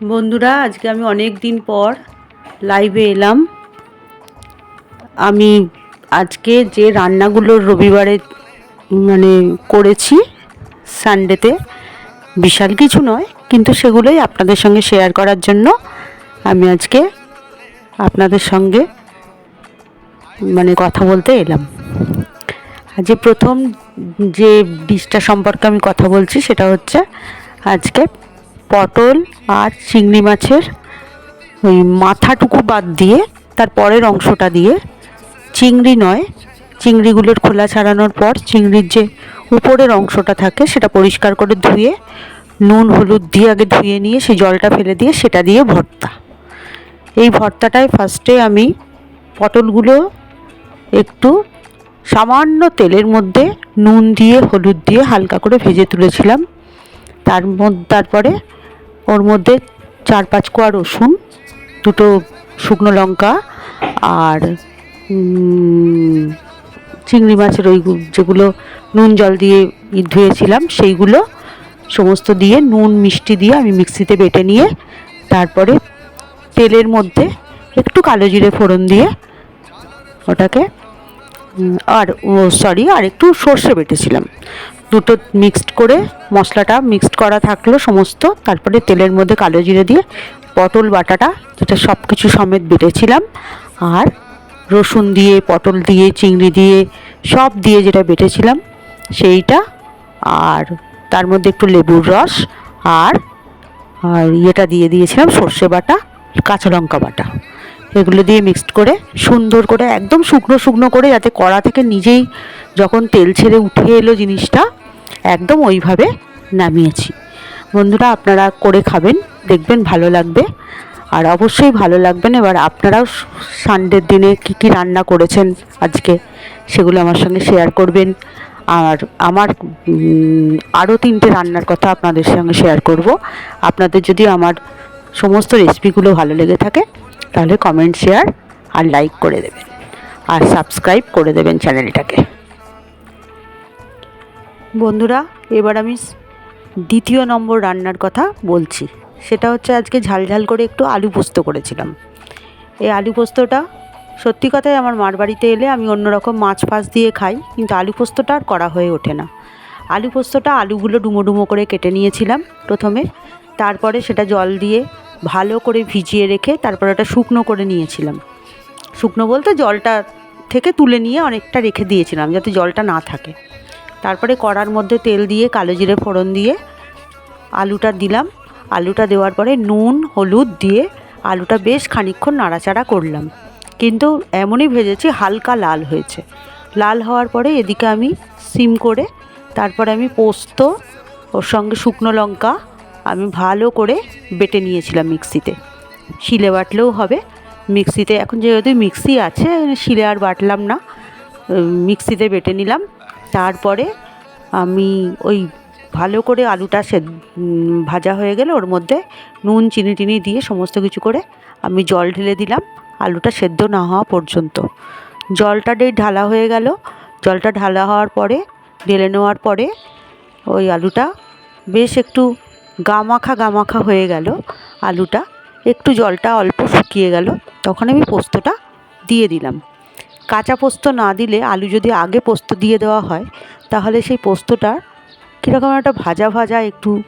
বন্ধুরা, আজকে আমি অনেক দিন পর লাইভে এলাম। আমি আজকে যে রান্নাগুলো রবিবারে মানে করেছি সানডেতে বিশাল কিছু নয়, কিন্তু সেগুলোই আপনাদের সঙ্গে শেয়ার করার জন্য আমি আজকে আপনাদের সঙ্গে মানে কথা বলতে এলাম। যে প্রথম যে ডিশটা সম্পর্কে আমি কথা বলছি, সেটা হচ্ছে আজকে পটল আর চিংড়ি মাছের ওই মাথাটুকু বাদ দিয়ে, তার পরের অংশটা দিয়ে চিংড়ি নয়, চিংড়িগুলোর খোলা ছাড়ানোর পর চিংড়ির যে উপরের অংশটা থাকে সেটা পরিষ্কার করে ধুয়ে, নুন, হলুদ দিয়ে আগে ধুয়ে নিয়ে সেই জলটা ফেলে দিয়ে সেটা দিয়ে ভর্তা। এই ভর্তাটায় ফার্স্টে আমি পটলগুলো একটু সামান্য তেলের মধ্যে নুন দিয়ে, হলুদ দিয়ে হালকা করে ভেজে তুলেছিলাম। তার মধ্যে তারপরে ওর মধ্যে চার পাঁচ কোয়া রসুন, দুটো শুকনো লঙ্কা আর চিংড়ি মাছের ওই যেগুলো নুন জল দিয়ে ধুয়েছিলাম, সেইগুলো সমস্ত দিয়ে নুন, মিষ্টি দিয়ে আমি মিক্সিতে বেটে নিয়ে তারপরে তেলের মধ্যে একটু কালো জিরে ফোড়ন দিয়ে ওটাকে আর সরি আর একটু সর্ষে বেটেছিলাম। দুটো মিক্সড করে মশলাটা মিক্সড করা থাকল সমস্ত, তারপরে তেলের মধ্যে কালো জিরে দিয়ে পটল বাটাটা, যেটা সব কিছু সমেত বেটেছিলাম। আর রসুন দিয়ে, পটল দিয়ে, চিংড়ি দিয়ে, সব দিয়ে যেটা বেটেছিলাম, সেইটা। আর তার মধ্যে একটু লেবুর রস, আর আর ইয়েটা দিয়ে দিয়েছিলাম সর্ষে বাটা, কাঁচা লঙ্কা বাটা। এগুলো দিয়ে মিক্সড করে সুন্দর করে, একদম শুকনো শুকনো করে যাতে কড়া থেকে নিজেই যখন তেল ছেড়ে উঠে এলো জিনিসটা, একদম ওইভাবে নামিয়েছি। বন্ধুরা, আপনারা করে খাবেন, দেখবেন ভালো লাগবে। আর অবশ্যই ভালো লাগবেন এবার আপনারাও সানডের দিনে কী কী রান্না করেছেন আজকে, সেগুলো আমার সঙ্গে শেয়ার করবেন। আর আমার আরও তিনটে রান্নার কথা আপনাদের সঙ্গে শেয়ার করব। আপনাদের যদি আমার সমস্ত রেসিপিগুলো ভালো লেগে থাকে তাহলে কমেন্ট শেয়ার আর লাইক করে দেবেন। আর সাবস্ক্রাইব করে দেবেন চ্যানেলটাকে বন্ধুরা, এবার আমি দ্বিতীয় নম্বর রান্নার কথা বলছি। সেটা হচ্ছে আজকে ঝাল ঝাল করে একটু আলু পোস্ত করেছিলাম। এই আলু পোস্তটা সত্যি কথাই আমার মার বাড়িতে এলে আমি অন্যরকম মাছ ফাছ দিয়ে খাই, কিন্তু আলু পোস্তটা আর করা হয়ে ওঠে না। আলু পোস্তটা আলুগুলো ডুমো ডুমো করে কেটে নিয়েছিলাম প্রথমে। তারপরে সেটা জল দিয়ে ভালো করে ভিজিয়ে রেখে তারপরে ওটা শুকনো করে নিয়েছিলাম। শুকনো বলতে জলটা থেকে তুলে নিয়ে অনেকটা রেখে দিয়েছিলাম যাতে জলটা না থাকে। তারপরে কড়ার মধ্যে তেল দিয়ে কালো জিরে ফোড়ন দিয়ে আলুটা দিলাম। আলুটা দেওয়ার পরে নুন, হলুদ দিয়ে আলুটা বেশ খানিকক্ষণ নাড়াচাড়া করলাম। কিন্তু এমনই ভেজেছি হালকা লাল হয়েছে। লাল হওয়ার পরে এদিকে আমি সিম করে তারপরে আমি পোস্ত, ওর সঙ্গে শুকনো লঙ্কা আমি ভালো করে বেটে নিয়েছিলাম মিক্সিতে। শিলে বাটলেও হবে। মিক্সিতে এখন যেহেতু মিক্সি আছে, শিলে আর বাটলাম না। মিক্সিতে বেটে নিলাম। তারপরে আমি ওই ভালো করে আলুটা সে ভাজা হয়ে গেলে ওর মধ্যে নুন, চিনি টিনি দিয়ে সমস্ত কিছু করে আমি জল ঢেলে দিলাম। আলুটা সেদ্ধ না হওয়া পর্যন্ত। জলটা ঢালা হয়ে গেল। জলটা ঢালা হওয়ার পরে, ঢেলে নেওয়ার পরে ওই আলুটা বেশ একটু গামাখা গামাখা হয়ে গেল আলুটা। একটু জলটা অল্প শুকিয়ে গেল। তখন আমি পোস্তটা দিয়ে দিলাম। কাঁচা পোস্ত না দিলে আলু যদি আগে পোস্ত দিয়ে দেওয়া হয়, তাহলে সেই পোস্তটা কীরকম একটা ভাজা ভাজা, একটু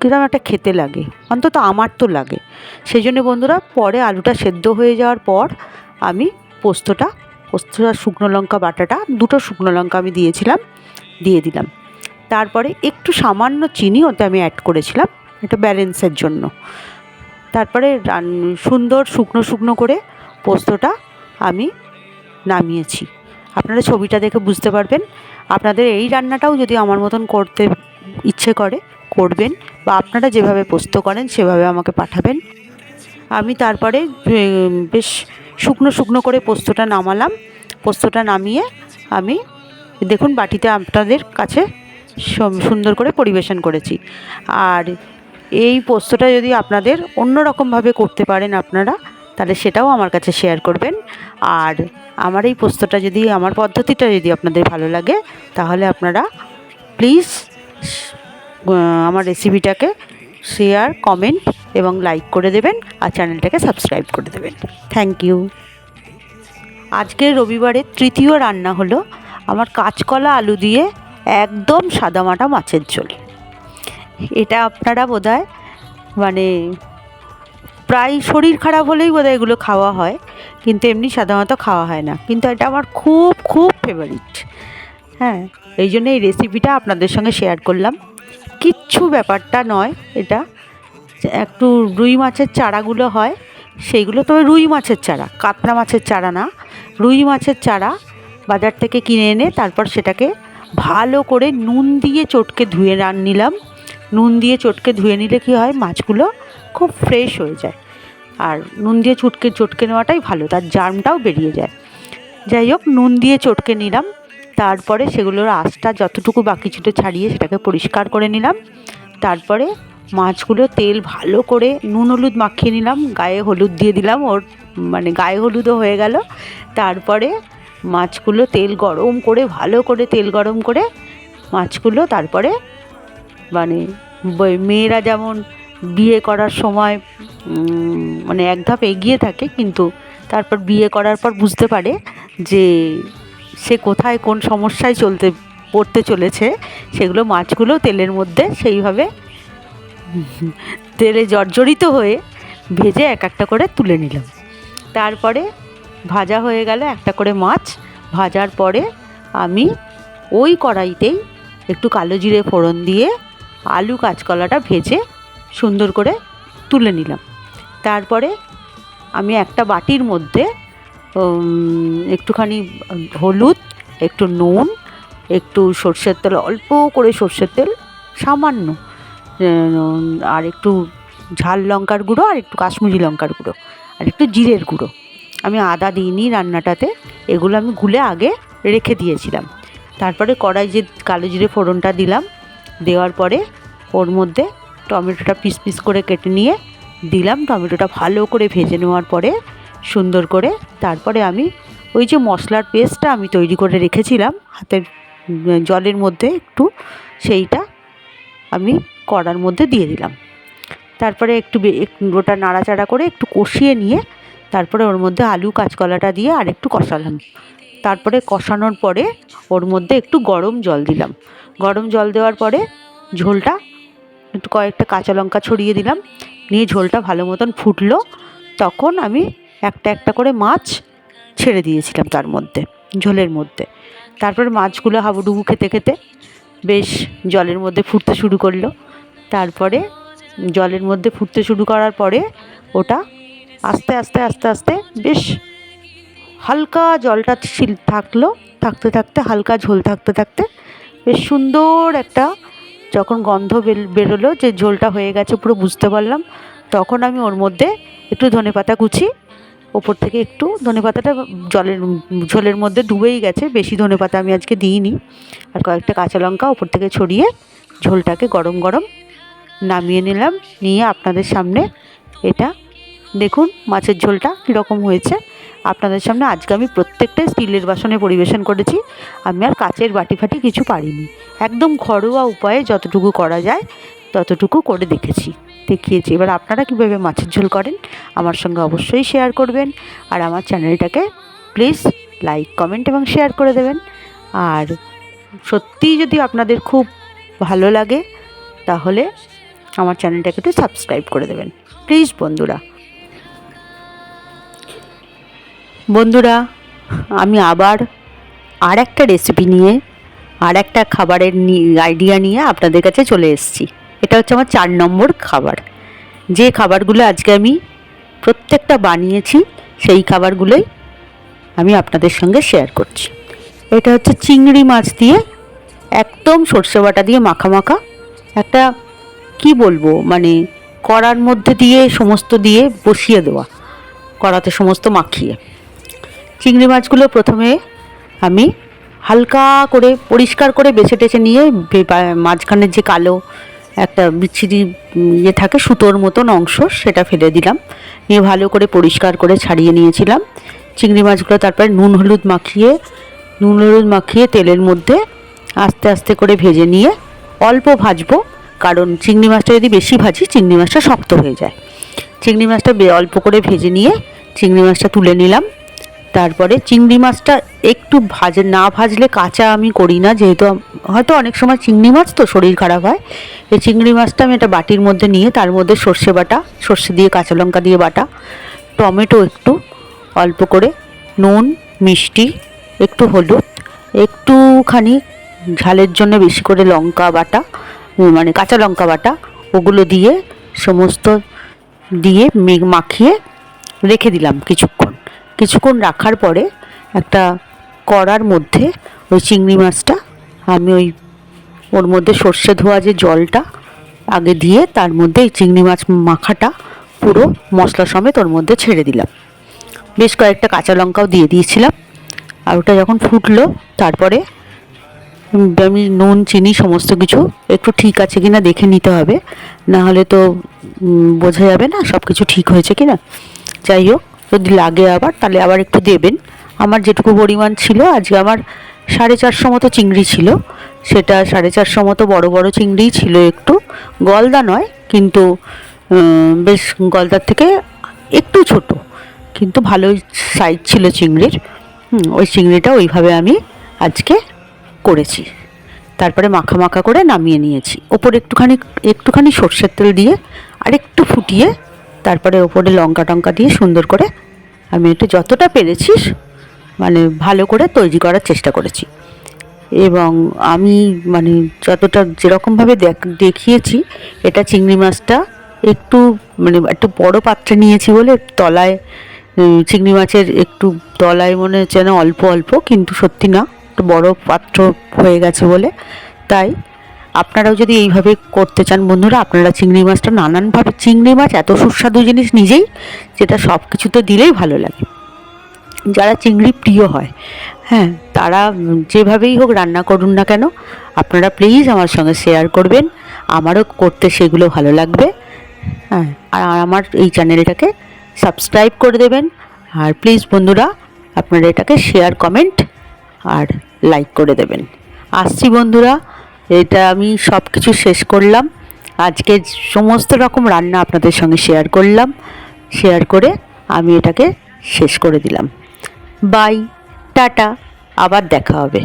কীরকম একটা খেতে লাগে। অন্তত আমার তো লাগে। সেই জন্য বন্ধুরা, পরে আলুটা সেদ্ধ হয়ে যাওয়ার পর আমি পোস্তটা পোস্তটা শুকনো লঙ্কা বাটাটা, দুটো শুকনো লঙ্কা আমি দিয়েছিলাম, দিয়ে দিলাম। তারপরে একটু সামান্য চিনি ওতে আমি অ্যাড করেছিলাম এটা ব্যালেন্সের জন্য। তারপরে সুন্দর শুকনো শুকনো করে পোস্তটা আমি নামিয়েছি। আপনারা ছবিটা দেখে বুঝতে পারবেন। আপনাদের এই রান্নাটাও যদি আমার মতন করতে ইচ্ছে করে, করবেন বা আপনারা যেভাবে পোস্ত করেন সেভাবে আমাকে পাঠাবেন। আমি তারপরে বেশ শুকনো শুকনো করে পোস্তটা নামালাম। পোস্তটা নামিয়ে আমি, দেখুন বাটিতে আপনাদের কাছে সুন্দর করে পরিবেশন করেছি। আর এই পোস্তটা যদি আপনাদের অন্য রকমভাবে করতে পারেন আপনারা, তাহলে সেটাও আমার কাছে শেয়ার করবেন। আর আমার এই পোস্তটা যদি, আমার পদ্ধতিটা যদি আপনাদের ভালো লাগে, তাহলে আপনারা প্লিজ আমার রেসিপিটাকে শেয়ার কমেন্ট এবং লাইক করে দেবেন আর চ্যানেলটাকে সাবস্ক্রাইব করে দেবেন। থ্যাংক ইউ আজকের রবিবারের তৃতীয় রান্না হলো আমার কাঁচকলা আলু দিয়ে একদম সাদামাটা মাছের ঝোল। এটা আপনারা বোধহয় মানে প্রায় শরীর খারাপ হলেই বোধহয় এগুলো খাওয়া হয়, কিন্তু এমনি সাধারণত খাওয়া হয় না। কিন্তু এটা আমার খুব খুব ফেভারিট হ্যাঁ এই জন্য এই রেসিপিটা আপনাদের সঙ্গে শেয়ার করলাম। কিচ্ছু ব্যাপারটা নয় এটা। একটু রুই মাছের চারাগুলো হয়, সেইগুলো তবে রুই মাছের চারা, কাতলা মাছের চারা না। রুই মাছের চারা বাজার থেকে কিনে এনে তারপর সেটাকে ভালো করে নুন দিয়ে চটকে ধুয়ে রান নিলাম। নুন দিয়ে চটকে ধুয়ে নিলে কী হয়, মাছগুলো খুব ফ্রেশ হয়ে যায়। আর নুন দিয়ে চটকে চটকে নেওয়াটাই ভালো, তার জার্মটাও বেরিয়ে যায়। যাই হোক, নুন দিয়ে চটকে নিলাম। তারপরে সেগুলোর আঁশটা যতটুকু বাকি ছিল ছাড়িয়ে সেটাকে পরিষ্কার করে নিলাম। তারপরে মাছগুলো তেল ভালো করে নুন হলুদ মাখিয়ে নিলাম। গায়ে হলুদ দিয়ে দিলাম, ওর মানে গায়ে হলুদও হয়ে গেল। তারপরে মাছগুলো তেল গরম করে, ভালো করে তেল গরম করে মাছগুলো তারপরে মানে মেয়েরা যেমন বিয়ে করার সময় মানে এক ধাপ এগিয়ে থাকে কিন্তু তারপর বিয়ে করার পর বুঝতে পারে যে সে কোথায় কোন সমস্যায় চলতে, পড়তে চলেছে, সেগুলো মাছগুলো তেলের মধ্যে সেইভাবে তেলে জর্জরিত হয়ে ভেজে এক একটা করে তুলে নিলাম। তারপরে ভাজা হয়ে গেল একটা করে মাছ ভাজার পরে আমি ওই কড়াইতেই একটু কালো জিরে ফোড়ন দিয়ে আলু কাঁচকলাটা ভেজে সুন্দর করে তুলে নিলাম। তারপরে আমি একটা বাটির মধ্যে একটুখানি হলুদ, একটু নুন, একটু সর্ষের তেল, অল্প করে সর্ষের তেল, সামান্য আর একটু ঝাল লঙ্কার গুঁড়ো আর একটু কাশ্মীরি লঙ্কার গুঁড়ো আর একটু জিরের গুঁড়ো। আমি আদা দিইনি রান্নাটাতে, এগুলো আমি গুলে আগে রেখে দিয়েছিলাম। তারপরে কড়াই যে কালো জিরে ফোড়নটা দিলাম, দেওয়ার পরে ওর মধ্যে টমেটোটা পিস পিস করে কেটে নিয়ে দিলাম। টমেটোটা ভালো করে ভেজে নেওয়ার পরে সুন্দর করে তারপরে আমি ওই যে মশলার পেস্টটা আমি তৈরি করে রেখেছিলাম, হাতের জলের মধ্যে একটু, সেইটা আমি কড়ার মধ্যে দিয়ে দিলাম। তারপরে একটু ওটা নাড়াচাড়া করে একটু কষিয়ে নিয়ে তারপরে ওর মধ্যে আলু কাঁচকলাটা দিয়ে আর একটু কষালাম। তারপরে কষানোর পরে ওর মধ্যে একটু গরম জল দিলাম। গরম জল দেওয়ার পরে ঝোলটা একটু কয়েকটা কাঁচা লঙ্কা ছড়িয়ে দিলাম। নিয়ে ঝোলটা ভালো মতন ফুটলো। তখন আমি একটা একটা করে মাছ ছেড়ে দিয়েছিলাম তার মধ্যে, ঝোলের মধ্যে। তারপরে মাছগুলো হাবুডুবু খেতে খেতে বেশ জলের মধ্যে ফুটতে শুরু করল। তারপরে জলের মধ্যে ফুটতে শুরু করার পরে ওটা আস্তে আস্তে আস্তে আস্তে বেশ হালকা জলটা শিল থাকল, থাকতে থাকতে, হালকা ঝোল থাকতে থাকতে বেশ সুন্দর একটা যখন গন্ধ বেরোলো যে ঝোলটা হয়ে গেছে পুরো বুঝতে পারলাম, তখন আমি ওর মধ্যে একটু ধনেপাতা কুচি, ওপর থেকে একটু ধনেপাতাটা জলের, ঝোলের মধ্যে ডুবেই গেছে, বেশি ধনেপাতা আমি আজকে দিইনি, আর কয়েকটা কাঁচা লঙ্কা ওপর থেকে ছড়িয়ে ঝোলটাকে গরম গরম নামিয়ে নিলাম, নিয়ে আপনাদের সামনে এটা দেখুন মাছের ঝোলটা কীরকম হয়েছে। আপনাদের সামনে আজকে আমি প্রত্যেকটাই স্টিলের বাসনে পরিবেশন করেছি। আমি আর কাচের বাটি ফাটি কিছু পারিনি। একদম ঘরোয়া উপায়ে যতটুকু করা যায়, ততটুকু করে দেখেছি। দেখিয়েছি। এবার আপনারা কীভাবে মাছের ঝোল করেন, আমার সঙ্গে অবশ্যই শেয়ার করবেন। আর আমার চ্যানেলটাকে প্লিজ লাইক, কমেন্ট এবং শেয়ার করে দেবেন। আর সত্যিই যদি আপনাদের খুব ভালো লাগে, তাহলে আমার চ্যানেলটাকে একটু সাবস্ক্রাইব করে দেবেন। প্লিজ বন্ধুরা বন্ধুরা, আমি আবার আর একটা রেসিপি নিয়ে আর একটা খাবারের আইডিয়া নিয়ে আপনাদের কাছে চলে এসেছি। এটা হচ্ছে আমার চার নম্বর খাবার। যে খাবারগুলো আজকে আমি প্রত্যেকটা বানিয়েছি, সেই খাবারগুলোই আমি আপনাদের সঙ্গে শেয়ার করছি। এটা হচ্ছে চিংড়ি মাছ দিয়ে একদম সর্ষে বাটা দিয়ে মাখা মাখা। একটা, কি বলব মানে কড়ার মধ্যে দিয়ে সমস্ত দিয়ে বসিয়ে দেওয়া, কড়াতে সমস্ত মাখিয়ে। চিংড়ি মাছগুলো প্রথমে আমি হালকা করে পরিষ্কার করে বেছে টেছে নিয়ে মাঝখানের যে কালো একটা বিচ্ছিরি ইয়ে থাকে সুতোর মতন অংশ সেটা ফেলে দিলাম। নিয়ে ভালো করে পরিষ্কার করে ছাড়িয়ে নিয়েছিলাম। চিংড়ি মাছগুলো তারপরে নুন হলুদ মাখিয়ে, নুন হলুদ মাখিয়ে তেলের মধ্যে আস্তে আস্তে করে ভেজে নিয়ে অল্প ভাজবো, কারণ চিংড়ি মাছটা যদি বেশি ভাজি, চিংড়ি মাছটা শক্ত হয়ে যায়। চিংড়ি মাছটা অল্প করে ভেজে নিয়ে চিংড়ি মাছটা তুলে নিলাম। তারপরে চিংড়ি মাছটা একটু ভাজে, না ভাজলে কাঁচা আমি করি না, যেহেতু হয়তো অনেক সময় চিংড়ি মাছ তো শরীর খারাপ হয়। এই চিংড়ি মাছটা আমি একটা বাটির মধ্যে নিয়ে, তার মধ্যে সর্ষে বাটা, সর্ষে দিয়ে কাঁচা লঙ্কা দিয়ে বাটা, টমেটো একটু অল্প করে, নুন, মিষ্টি, একটু হলুদ, একটুখানি ঝালের জন্য বেশি করে লঙ্কা বাটা মানে কাঁচা লঙ্কা বাটা, ওগুলো দিয়ে সমস্ত দিয়ে মেঘ মাখিয়ে রেখে দিলাম কিছুক্ষণ। কিছুক্ষণ রাখার পরে একটা কড়ার মধ্যে ওই চিংড়ি মাছটা, আমি ওই, ওর মধ্যে সর্ষে ধোয়া যে জলটা আগে দিয়ে তার মধ্যে এই চিংড়ি মাছ মাখাটা পুরো মশলা সমেত ওর মধ্যে ছেড়ে দিলাম। বেশ কয়েকটা কাঁচা লঙ্কাও দিয়ে দিয়েছিলাম। আর ওটা যখন ফুটলো, তারপরে আমি নুন, চিনি সমস্ত কিছু, একটু ঠিক আছে কি না দেখে নিতে হবে। না হলে তো বোঝা যাবে না সব কিছু ঠিক হয়েছে কি না যাই হোক যদি লাগে আবার, তাহলে আবার একটু দেবেন। আমার যেটুকু পরিমাণ ছিল, আজকে আমার সাড়ে চারশো মতো চিংড়ি ছিল। সেটা সাড়ে চারশো মতো বড় বড় চিংড়িই ছিল একটু। গলদা নয়, কিন্তু বেশ গলদার থেকে একটু ছোট। কিন্তু ভালোই সাইজ ছিল চিংড়ির। ওই চিংড়িটা ওইভাবে আমি আজকে করেছি। তারপরে মাখা মাখা করে নামিয়ে নিয়েছি। ওপরে একটুখানি একটুখানি সর্ষের তেল দিয়ে আর একটু ফুটিয়ে তারপরে ওপরে লঙ্কা টঙ্কা দিয়ে সুন্দর করে আমি একটু যতটা পেরেছি মানে ভালো করে তৈরি করার চেষ্টা করেছি। এবং আমি মানে যতটা যেরকমভাবে দেখ- দেখিয়েছি, এটা চিংড়ি মাছটা একটু মানে একটু বড় পাত্রে নিয়েছি বলে তলায় চিংড়ি মাছের একটু তলায় মনে হচ্ছে না অল্প অল্প, কিন্তু সত্যি না, একটু বড় পাত্র হয়ে গেছে বলে। তাই আপনারাও যদি এইভাবে করতে চান, বন্ধুরা, আপনারা চিংড়ি মাছটা নানানভাবে, চিংড়ি মাছ এত সুস্বাদু জিনিস নিজেই যেটা সব কিছুতে দিলেই ভালো লাগে। যারা চিংড়ি প্রিয় হয় হ্যাঁ তারা যেভাবেই হোক রান্না করুন না কেন, আপনারা প্লিজ আমার সঙ্গে শেয়ার করবেন, আমারও করতে সেগুলো ভালো লাগবে হ্যাঁ আর আমার এই চ্যানেলটাকে সাবস্ক্রাইব করে দেবেন, আর প্লিজ বন্ধুরা, আপনারা এটাকে শেয়ার কমেন্ট আর লাইক করে দেবেন। আসছি বন্ধুরা এটা আমি সব কিছু শেষ করলাম। আজকে সমস্ত রকম রান্না আপনাদের সঙ্গে শেয়ার করলাম। শেয়ার করে আমি এটাকে শেষ করে দিলাম। বাই টাটা, আবার দেখা হবে।